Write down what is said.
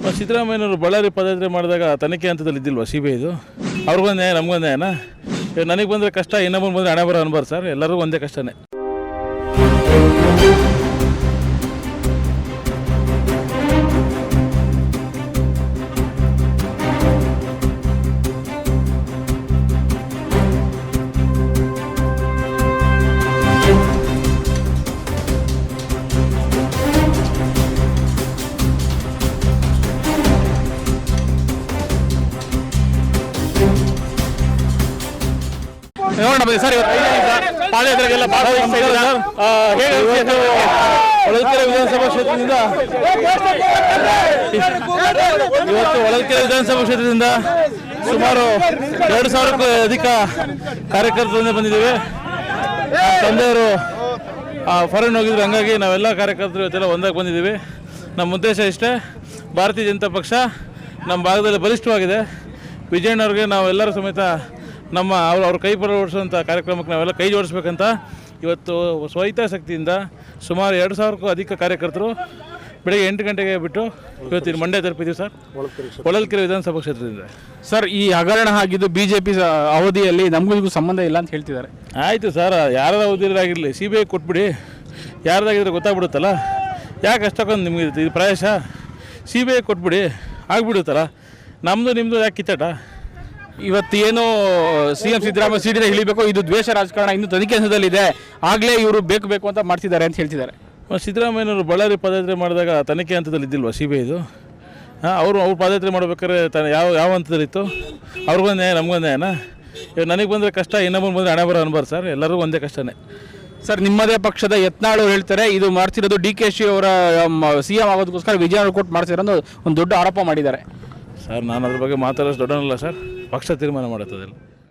ಸಿದ್ದರಾಮಯ್ಯನವರು ಬಳ್ಳಾರಿ ಪದಯಾತ್ರೆ ಮಾಡಿದಾಗ ತನಿಖೆ ಹಂತದಲ್ಲಿ ಇದ್ದಿಲ್ವಾ ಸಿ ಬಿ ಐದು ಅವ್ರಿಗೊಂದು ನ್ಯಾಯ, ನಮಗೊಂದು ನ್ಯಾಯನ? ನನಗೆ ಬಂದರೆ ಕಷ್ಟ ಇನ್ನೊಬ್ಬರು ಬಂದರೆ ಹಣೆ ಬರೋ ಅನ್ಬಾರ್ದು ಸರ್. ಎಲ್ಲರಿಗೂ ಒಂದೇ ಕಷ್ಟನೇ. ನೋಡೋಣ ಬನ್ನಿ ಸರ್ ಇವತ್ತು ಪಾದಯಾತ್ರೆಗೆಲ್ಲ? ಹೊಳಲ್ಕೆರೆ ವಿಧಾನಸಭಾ ಕ್ಷೇತ್ರದಿಂದ ಇವತ್ತು ಹೊಳಲ್ಕೆರೆ ವಿಧಾನಸಭಾ ಕ್ಷೇತ್ರದಿಂದ ಸುಮಾರು ಎರಡು ಸಾವಿರಕ್ಕೂ ಅಧಿಕ ಕಾರ್ಯಕರ್ತರಿಂದ ಬಂದಿದ್ದೇವೆ. ತಂದೆಯವರು ಫಾರಿನ್ ಹೋಗಿದ್ರು ಹಂಗಾಗಿ ನಾವೆಲ್ಲ ಕಾರ್ಯಕರ್ತರು ಇವತ್ತೆಲ್ಲ ಒಂದಾಗಿ ಬಂದಿದ್ದೀವಿ. ನಮ್ಮ ಉದ್ದೇಶ ಇಷ್ಟೇ ಭಾರತೀಯ ಜನತಾ ಪಕ್ಷ ನಮ್ಮ ಭಾಗದಲ್ಲಿ ಬಲಿಷ್ಠವಾಗಿದೆ. ವಿಜಯಣ್ಣವ್ರಿಗೆ ನಾವೆಲ್ಲರೂ ಸಮೇತ ನಮ್ಮ ಅವ್ರು ಅವ್ರ ಕೈ ಪರವಡಿಸುವಂಥ ಕಾರ್ಯಕ್ರಮಕ್ಕೆ ನಾವೆಲ್ಲ ಕೈ ಜೋಡಿಸ್ಬೇಕಂತ ಇವತ್ತು ಸ್ವಹಿತಾಸಕ್ತಿಯಿಂದ ಸುಮಾರು ಎರಡು ಸಾವಿರಕ್ಕೂ ಅಧಿಕ ಕಾರ್ಯಕರ್ತರು ಬೆಳಗ್ಗೆ ಎಂಟು ಗಂಟೆಗೆ ಬಿಟ್ಟು ಇವತ್ತಿನ ಮಂಡ್ಯ ತಲುಪಿದ್ದೀವಿ ಸರ್. ಹೊಳಲ್ಕೆರೆ ವಿಧಾನಸಭಾ ಕ್ಷೇತ್ರದಿಂದ. ಸರ್ ಈ ಹಗರಣ ಆಗಿದ್ದು ಬಿ ಜೆ ಪಿ ಅವಧಿಯಲ್ಲಿ ನಮಗೂ ಸಂಬಂಧ ಇಲ್ಲ ಅಂತ ಹೇಳ್ತಿದ್ದಾರೆ. ಆಯಿತು ಸರ್ ಯಾರ ಅವಧಿಯಾಗಿರಲಿ ಸಿ ಬಿ ಐ ಕೊಟ್ಬಿಡಿ. ಯಾರ್ದಾಗಿದ್ರೆ ಗೊತ್ತಾಗ್ಬಿಡುತ್ತಲ್ಲ? ಯಾಕೆ ಅಷ್ಟಕ್ಕೊಂದು ನಿಮಗೆ ಇದು ಪ್ರಯಾಸ? ಸಿ ಬಿ ಐ ಕೊಟ್ಬಿಡಿ ಆಗಿಬಿಡುತ್ತಲ್ಲ? ನಮ್ಮದು ನಿಮ್ಮದು ಯಾಕೆ ಕಿತ್ತಾಟ? ಇವತ್ತೇನು ಸಿ ಎಂ ಸಿದ್ದರಾಮಯ್ಯ ಸೀಟಿನ ಇಳಿಬೇಕು ಇದು ದ್ವೇಷ ರಾಜಕಾರಣ ಇನ್ನು ತನಿಖೆ ಹಂತದಲ್ಲಿದೆ ಆಗಲೇ ಇವರು ಬೇಕು ಬೇಕು ಅಂತ ಮಾಡ್ತಿದ್ದಾರೆ ಅಂತ ಹೇಳ್ತಿದ್ದಾರೆ. ಸಿದ್ದರಾಮಯ್ಯನವರು ಬಳ್ಳಾರಿ ಪದಯಾತ್ರೆ ಮಾಡಿದಾಗ ತನಿಖೆ ಹಂತದಲ್ಲಿ ಇದ್ದಿಲ್ವ ಸಿ ಬಿ ಐದು ಹಾಂ ಅವರು ಅವ್ರು ಪಾದಯಾತ್ರೆ ಮಾಡ್ಬೇಕಾದ್ರೆ ತ ಯಾವ ಯಾವ ಹಂತದಲ್ಲಿತ್ತು? ಅವ್ರಿಗೊಂದು ನ್ಯಾಯ ನಮಗೊಂದು ನ್ಯಾಯನ? ಇವಾಗ ನನಗೆ ಬಂದರೆ ಕಷ್ಟ ಇನ್ನೊಬ್ಬರು ಬಂದರೆ ಹಣೆ ಬರೋ ಅನ್ಬಾರ್ದು ಸರ್ ಎಲ್ಲರೂ ಒಂದೇ ಕಷ್ಟನೇ. ಸರ್ ನಿಮ್ಮದೇ ಪಕ್ಷದ ಯತ್ನಾಳು ಹೇಳ್ತಾರೆ ಇದು ಮಾಡ್ತಿರೋದು ಡಿ ಕೆ ಶಿ ಅವರ ಸಿ ಎಂ ಆಗೋದಕ್ಕೋಸ್ಕರ ವಿಜಯ ಕೊಟ್ಟು ಮಾಡ್ತಿರೋ ಒಂದು ದೊಡ್ಡ ಆರೋಪ ಮಾಡಿದ್ದಾರೆ. ಸರ್ ನಾನು ಅದ್ರ ಬಗ್ಗೆ ಮಾತಾಡೋಷ್ಟು ದೊಡ್ಡನಲ್ಲ ಸರ್. ಪಕ್ಷ ತೀರ್ಮಾನ ಮಾಡುತ್ತದೆಲ್ಲ